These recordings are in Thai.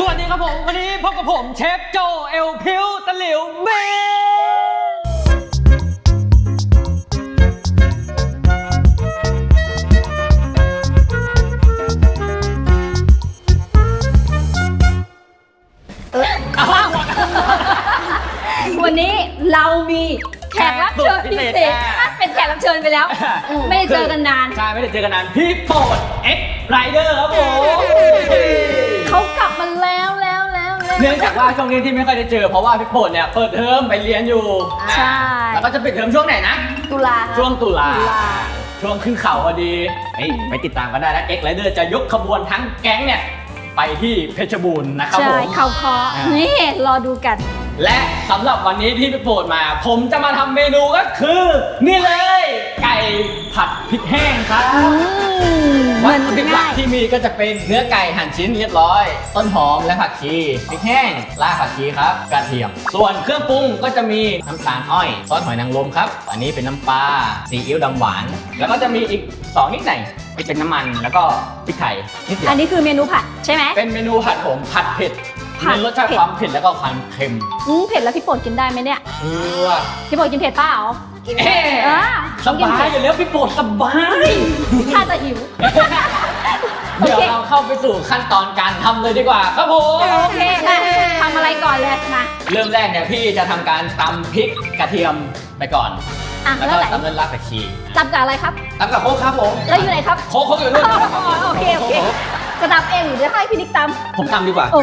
สวัสดีครับผม วันนี้พบกับผมเชฟโจเอลพิวตะหลิวเบนวันนี้เรามีแขกรับเชิญพิเศษอะเป็นแขกรับเชิญไปแล้ว ไม่ได้เจอกันนาน ใช่ไม่ได้เจอกันนานพี่โปรดเอ็กไรเดอร์ครับผม เขากลับมาแล้วแล้วแล้วแล้ว เนื่องจากว่าช่วงนี้ที่ไม่ค่อยได้เจอ เพราะว่าพี่โปรดเนี่ยเปิดเทอมไปเรียนอยู่ใช่ แล้วก็จะปิดเทอมช่วงไหนนะ ตุลาครับ ช่วงตุลา ตุลา ช่วงขึ้นเขาพอดีเฮ้ยไปติดตามกันได้นะเอ็กไรเดอร์จะยกขบวนทั้งแก๊งเนี่ย ไปที่เพชรบูรณ์นะครับใช่ผม เขาคออ่านี่รอดูกัน และสำหรับวันนี้ที่พี่โปรดมา ผมจะมาทำเมนูก็คือ นี่เลย ไก่ผัดพริกแห้งครับ อืม วัมัตนถุดิบหลัง่ากยที่มีก็จะเป็นเนื้อไก่หั่นชิ้นเรียบร้อย ต้นหอมและผักชีพริกแห้งรากผักชีครับกระเทียม ส่วนเครื่องปรุงก็จะมีน้ำตาลอ้อยซอสหอยนางรมครับ อันนี้เป็นน้ำปลาซีอิ๊วดำหวาน แล้วก็จะมีอีกสองนิดหน่อยที่เป็นน้ำมันแล้วก็พริกไทยนิดเดียวอันนี้คือเมนูผัดใช่ไหมเป็นเมนูผัดผมผัดเผ็ดผัดมีรสชาติเผ็ดความเผ็ดแล้วก็ความเค็มอืมเผ็ดแล้วพี่โปรดกินได้ไหมเนี่ยเออพี่โปรดกินเผ็ดเปล่า กินเอ๊ะอ่าสบายอยู่แล้วพี่โปรดสบาย ถ้าจะหิวโอเดี๋ยวเคเราเข้าไปสู่ขั้นตอนการทำเลยดีกว่าครับผม โอเคอะทำอะไรก่อนเลยมา เริ่มแรกเนี่ยพี่จะทำการตำพริกกระเทียมไปก่อน อะแล้วแล้ก็วไหน ตำด้วยรากผักชีจำกับอะไรครับ ตำกับโค้กครับผมแล้วอยู่ไหนครับโค้กโค้กอยู่นู่นอ๋อโอเคโอเคจะตำเองหรือจะให้พี่นิกตำผมตำดีกว่า โอ้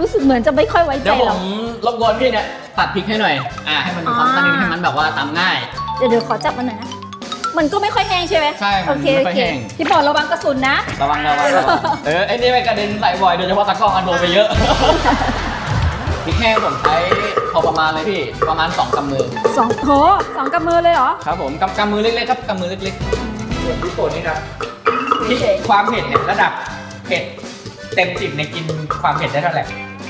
รู้สึกเหมือนจะไม่ค่อยไว้ใจเดี๋ยวผเรา มรบกวนพี่เนี่ยตัดพริกให้หน่อย อ่าให้มันมีความอ่าตั้งนิดให้มันแบบว่าตำง่าย เดี๋ยวเดี๋ยวขอจับมันหน่อยนะ มันก็ไม่ค่อยแห้งใช่ไหมใช่มันโอเคไม่โอค่อยเคแห้ง พี่บอลระวังกระสุนนะ ระวังระวังระวังเออไอ้นี่ไปกระเด็นใส่บ่อยโดยเฉพาะตะกร้องอันโดนไปเยอะ พริกแห้งผมใช้พอประมาณเลยพี่ ประมาณสองกำมือ สองโหสองกำมือเลยเหรอครับผมกำกำมือเล็กๆครับกำมือเล็กๆส่วนพี่โปรดนี่ครับพริกความเผ็ดเนี่ยระดับเผ็ดเต็มสิบในยกินความเผ็ดได้เท่าไหร่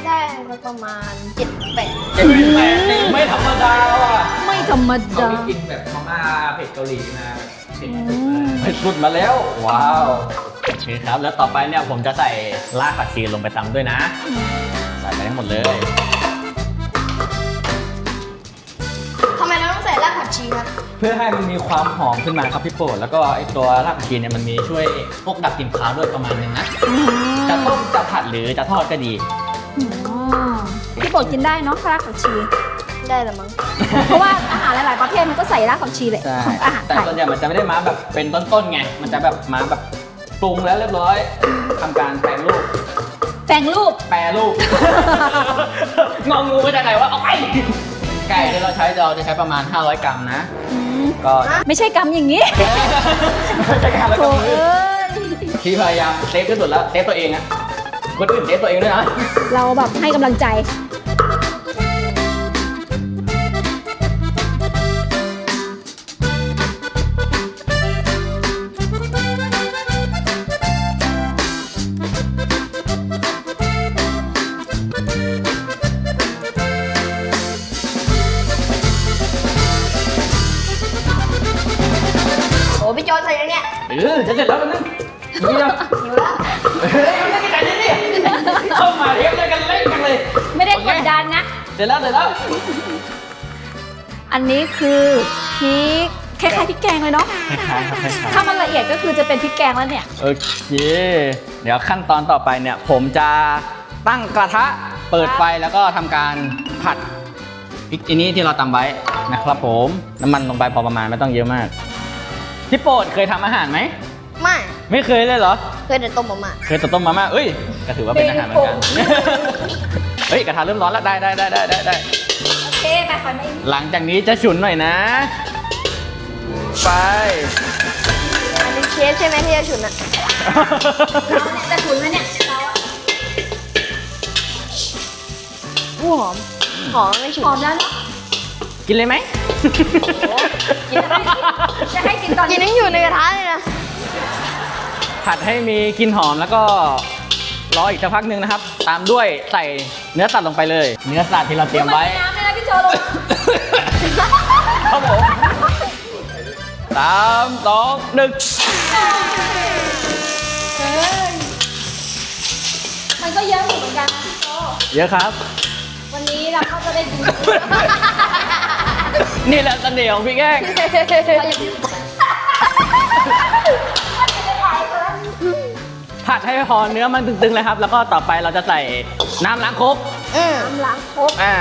ได้มาประมาณเจ็ดแปดเจ็ดเป็นแปดนี่ไม่ธรรมดาว่ะไม่ธรรมเขาดาไม่กินแบบมาม่าเผ็ดเกาหลีมาเผ็ดอืมเผ็ดสุดมาแล้ว ว้าว โอเคครับ แล้วต่อไปเนี่ยผมจะใส่รากผักชีลงไปตำด้วยนะใส่ไปทั้งหมดเลย ทำไมเราต้องใส่รากผักชีครับเพื่อให้มันมีความหอมขึ้นมาครับพี่โปรดแล้วก็ไอตัวรากผักชีเนี่ยมันมีช่วยพวกดับกลิ่นคาวด้วยประมาณนึงนะจะต้มจะผัดหรือจะทอดก็ดีอ๋อพี่โปรดกินได้เนาะรากผักชี ได้ละมั้ง เพราะว่าอาหารหลายๆประเภทมันก็ใส่รากผักชีเลยใช่ของอาหารแต่ไทยส่วนใหญ่มันจะไม่ได้มาแบบเป็นต้นๆไง มันจะแบบมาแบบปรุงแล้วเรียบร้อยทำการแปลงรูป แปลงรูป แปรรูป งองูมาจากไหนวะเอาไป ไก่ที่เราใช้เราจะใช้ประมาณ 500 กรัมนะอืมก็ไม่ใช่กำอย่างนี้ไม่ใช่การแล้วโถก็มืเอ้อยที่พยายามเซฟที่สุดแล้ว เซฟตัวเองนะคนอื่นเซฟตัวเองด้วยนะ เราแบบให้กำลังใจ จะเสร็จแล้วกันนึงนี่ยังหิวแล้วเฮ้ยมันไม่ได้กันนี่เข้ามาเทปเลยกันเล่นกันเลย ไม่ได้กดดันนะ เสร็จแล้วเสร็จแล้วอันนี้คือพริกคล้ายๆพริกแกงเลยเนาะคล้ายๆครับคล้ายถ้ามันละเอียดก็คือจะเป็นพริกแกงแล้วเนี่ย ๆโอเค เดี๋ยวขั้นตอนต่อไปเนี่ย ผมจะตั้งกระทะเปิดไฟแล้วก็ทำการผัดพริกอันนี้ที่เราตำไว้นะครับผมน้ำมันลงไปพอประมาณไม่ต้องเยอะมากพี่โปรดเคยทำอาหารไหม ไม่ ไม่เคยเลยเหรอ เคยแต่ต้มมาม่าเคยแต่ต้มมาม่าเอ้ยก็ถือว่าเป็นอาหารเหมือนกัน เฮ้ยกระทะเริ่มร้อนแล้วได้ได้ได้ได้ได้ได้โอเคไปคอยไม่หลังจากนี้จะฉุนหน่อยนะ ไปอันนี้เชฟใช่ไหมที่จะฉุนอะเราเนี่ยจะถุนแล้วเนี่ยเราอะผู้หอม หอมไม่ฉุน หอมแล้วเนาะ กินเลยไหม กินให้จะให้กินตอนกินนี้ยังอยู่ในกระทะเลยนะ ผัดให้มีกลิ่นหอมแล้วก็รออีกสักพักหนึ่งนะครับ ตามด้วยใส่เนื้อสัตว์ลงไปเลย เนื้อสัตว์ที่เราเตรียมไว้นน้ำเลยนะพี่โจลงครับผมสามสองหนึ่งมันมันก็เยอะอยู่เหมือนกันนะพี่โจเยอะครับ วันนี้เราก็จะได้กินนี่แหละเสน่ห์ของพี่แก้ง ผัดให้พอเนื้อมันตึงๆเลยครับ แล้วก็ต่อไปเราจะใส่น้ำล้างครกอืมน้ำล้างครกอ่า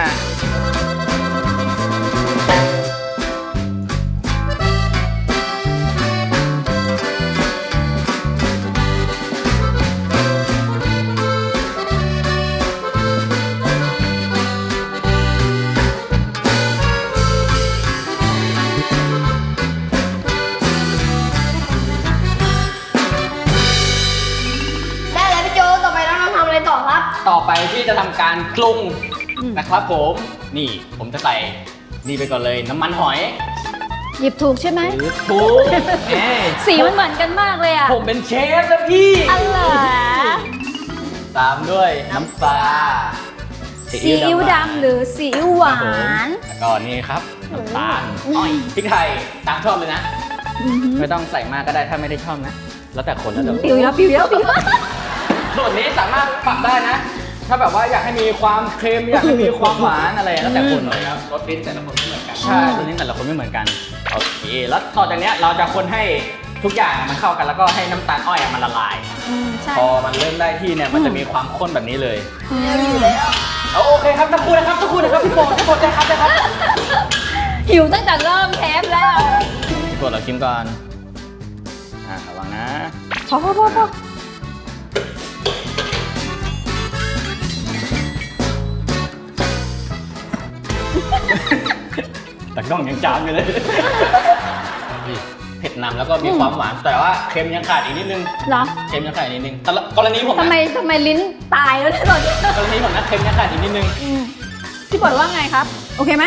จะทำการปรุงนะครับผมนี่ผมจะใส่นี่ไปก่อนเลยน้ำมันหอย หยิบถูกใช่ไหมหรือปูเอ้ยสีมันเหมือนกันมากเลยอะผมเป็นเชฟนะพี่อะไรตามด้วยน้ำปลาซีอิ๊วดำหรือซีอิ๊วหวานแล้วก็นี่ครับน้ำตาลอ้อยพริกไทยตามชอบเลยนะ ไม่ต้องใส่มากก็ได้ถ้าไม่ได้ชอบนะ แล้วแต่คนแล้วแต่คนปิวแล้วปิวแล้วปิวแล้วส่วนนี้สามารถปรับได้นะ ถ้าแบบว่าอยากให้มีความเค็มอยากให้มีความหวานอะไรแล้วแต่คนเลยครับรสลิ้นแต่ละคนไม่เหมือนกันใช่รสลิ้นแต่ละคนไม่เหมือนกันโอเคแล้วต่อจากเนี้ยเราจะคนให้ทุกอย่างมันเข้ากันแล้วก็ให้น้ำตาลอ้อยมันละลาย อืมใช่พอมันเริ่มได้ที่เนี่ยมันจะมีความข้นแบบนี้เลยอืมเอาโอเคครับทั้งคู่นะครับทั้งคู่นะครับพี่โปรดพี่โปรดได้ครับได้ครับหิวตั้งแต่เริ่มเทปแล้วพี่โปรดเราชิมก่อนอ่าระวังนะ พอพอพอพอ แต่กล้องยังจามอยู่เลยนี่เผ็ดนำแล้วก็มีความหวาน แต่ว่าเค็มยังขาดอีกนิดนึง เหรอเค็มยังขาดอีกนิดนึงแต่ละกรณีผมทำนะไมทำไมลิ้นตายแล้วเนี่ยตอนนี้กรณีผมนะเค็มยังขาดอีกนิดนึง อืมพี่ปอดว่าไงครับ โอเคไหม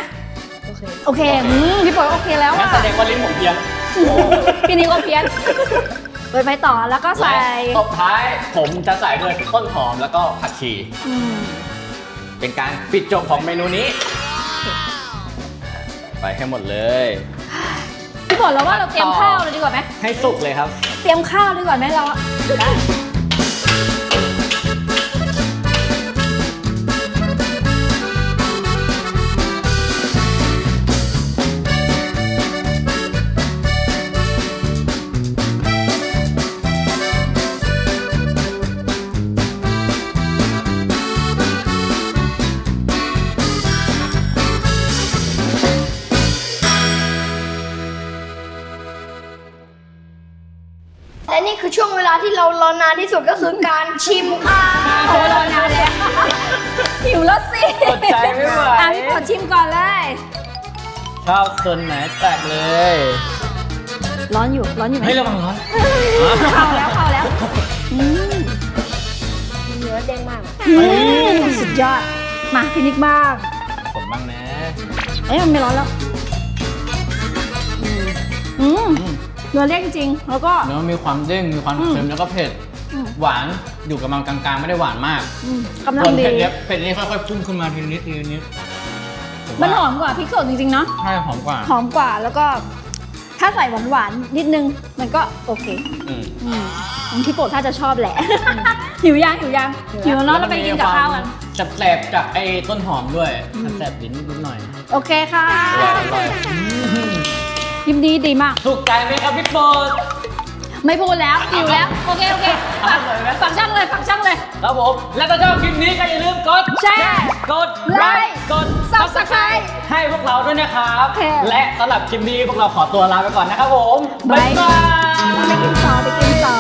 โอเค โอเคอืมพี่ปอดโอเคแล้วงั้อะนแสดงว่าลิ้นผมเพี้ยนพี่นิวก็เพี้ยนเปิดไฟต่อแล้วก็ใส่และตบท้ายผมจะใส่ด้วยต้นหอมแล้วก็ผักชี อืมเป็นการปิดจบของเมนูนี้ ไปให้หมดเลย พี่ปอดเราว่าเราเตรียมข้าวเลยดีกว่าไหมให้สุกเลยครับ เตรียมข้าวดีกว่าไหมเราอะ คือช่วงเวลาที่เรารอนานที่สุดก็คือการชิมข้าวโอ้รอนานแล้วหิวแล้วสิอดใจไม่ไหว อะพี่ปอดชิมก่อนเลย ชอบส่วนไหนแตกเลย ร้อนอยู่ร้อนอยู่ไหมเฮ้ยระวังร้อนเข้าแล้วเข้าแล้วอืมเนื้อแดงมากอืมสุดยอด มาพินิกบ้างผมบ้างนะ เอ้ยมันไม่ร้อนแล้วอืมอืม เนื้อเด้งจริง แล้วก็ เนื้อมีความเด้งมีความอืมเค็มแล้วก็เผ็ดอืมหวานอยู่กับมันกลางๆ ไม่ได้หวานมากอืมกำลังส่วนดี เผ็ดเนี้ยเผ็ดนี้ค่อยๆพุ่งขึ้นมาทีละนิดทีละนิดผมันหว่าอมกว่าพริกสดจริงๆเนาะ ใช่หอมกว่าหอมกว่าแล้วก็ ถ้าใส่หวานๆนิดนึง มันก็โอเค อืม อืมพี่โปรดถ้าจะชอบแหละ หิวยังหิวยังหิวแล้วเนาะเราไปกินกับข้าวกัน จับแสบๆจากไอ้ต้นหอมด้วยแสบๆลิ้นนิดหน่อย โอเคค่ะ อร่อยอร่อย ยิมดีดีมาก ถูกใจไหมครับพี่โปรดไม่พูดแล้วหิวแล้ว โอเค โอเคฝากเอาเลยไหมฝากช่างเลยฝากช่างเลย ครับผม และถ้าชอบคลิปนี้ก็อย่าลืมกดแชร์กดไลไลค์ค์กด Subscribe ให้พวกเราด้วยนะครับ โอเค และสำหรับคลิปนี้พวกเราขอตัวลาไปก่อนนะครับผม บ๊ายบาย ไปกินต่อไปกินต่อ